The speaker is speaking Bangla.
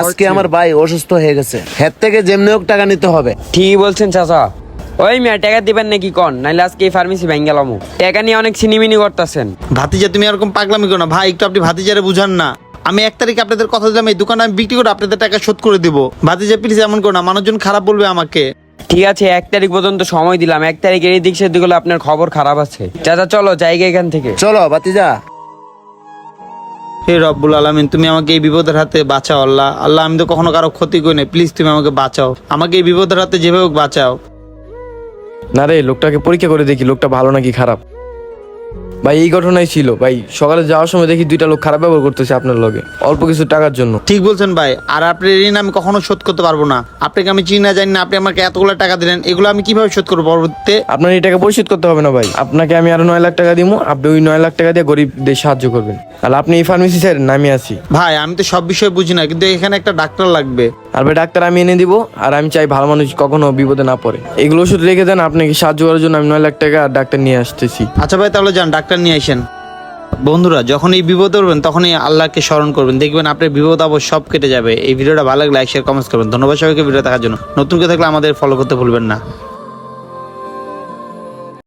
আজকে আমার ভাই অসুস্থ হয়ে গেছে। হের থেকে যেমনি হোক টাকা নিতে হবে। ঠিকই বলছেন চাচা। ওই মিয়া টাকা দিবেন নাকি কন? নাইলে আজকে এই ফার্মেসি ভেঙে গেলাম টাকা নিয়ে অনেক সিনিমিনি করতেছেন। ভাতিজা তুমি এরকম পাগলামি করো না। ভাই একটু আপনি ভাতিজারে বুঝান না। আমি এক তারিখে আপনাদের কথা দিলাম এই দোকানে আমি বিক্রি করে আপনাদের টাকা শোধ করে দিব। ভাতিজা প্লিজ এমন করো না। মানুষজন খারাপ বলবে আমাকে। ঠিক আছে এক তারিখ পর্যন্ত সময় দিলাম। এক তারিখের এই দিক সেদিক হলে আপনার খবর খারাপ আছে। চাচা চলো জায়গা এখান থেকে। চলো বাতিজা হে রব্বুল আলমিন, তুমি আমাকে এই বিপদের হাতে বাঁচাও, আল্লাহ। আল্লাহ, আমি তো কখনো কারও ক্ষতি করি নাই। প্লিজ তুমি আমাকে বাঁচাও। আমাকে এই বিপদের হাতে যেভাবে বাঁচাও। না রে, লোকটাকে পরীক্ষা করে দেখি, লোকটা ভালো নাকি খারাপ। ভাই এই ঘটনাই ছিল। ভাই সকালে যাওয়ার সময় দেখি দুইটা লোক খারাপ ব্যবহার করতেছে আপনার লগে। অল্প কিছু টাকার জন্য। ঠিক বলছেন ভাই আর আপনার ঋণ আমি কখনো শোধ করতে পারব না। আপনাকে আমি চিনি না জানি না আপনি আমাকে এতগুলো টাকা দিলেন এগুলো আমি কীভাবে শোধ করব পরবর্তীতে? আপনার এই টাকা পরিশোধ করতে হবে না ভাই। আপনাকে আমি আরও নয় লাখ টাকা দিব আপনি ওই নয় লাখ টাকা দিয়ে গরিবদের সাহায্য করবেন। আর আপনি এই ফার্মেসি স্যার নামিয়ে আসি ভাই আমি তো সব বিষয়ে বুঝি না কিন্তু এখানে একটা ডাক্তার লাগবে। আর ভাই ডাক্তার আমি এনে দিব, আর আমি চাই ভালো মানুষ কখনো বিপদে না পড়ে। এগুলো ওষুধ রেখে দেন, আপনাকে সাহায্য করার জন্য আমি নয় লাখ টাকা আর ডাক্তার নিয়ে আসতেছি। আচ্ছা ভাই, তাহলে যান, ডাক্তার নিয়ে আসেন। বন্ধুরা, যখন এই বিপদ করবেন তখনই আল্লাহকে স্মরণ করবেন। দেখবেন আপনার বিপদ আবার সব কেটে যাবে। এই ভিডিওটা ভালো লাগলে লাইক শেয়ার কমেন্টস করবেন। ধন্যবাদ সবাইকে ভিডিও দেখার জন্য। নতুন কেউ থাকলে আমাদের ফলো করতে ভুলবেন না।